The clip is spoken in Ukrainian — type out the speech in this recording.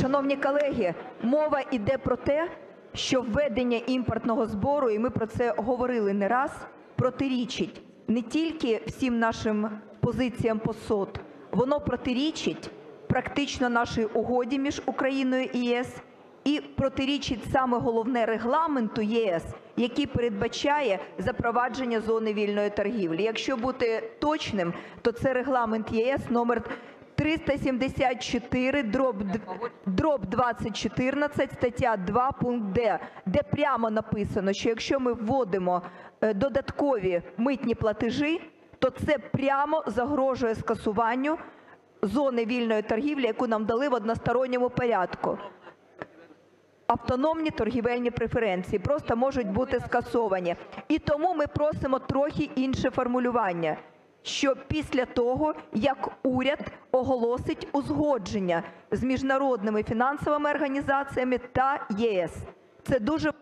Шановні колеги, мова йде про те, що введення імпортного збору, і ми про це говорили не раз, протирічить не тільки всім нашим позиціям по СОТ, воно протирічить практично нашій угоді між Україною і ЄС і протирічить саме головне Регламенту ЄС, який передбачає запровадження зони вільної торгівлі. Якщо бути точним, то це Регламент ЄС номер 374 дроб д- дроб 2014, стаття 2 пункт Д, де прямо написано, що якщо ми вводимо е, додаткові митні платежі, то це прямо загрожує скасуванню зони вільної торгівлі, яку нам дали в односторонньому порядку. Автономні торгівельні преференції просто можуть бути скасовані. І тому ми просимо трохи інше формулювання, що після того, як уряд оголосить узгодження з міжнародними фінансовими організаціями та ЄС. Це дуже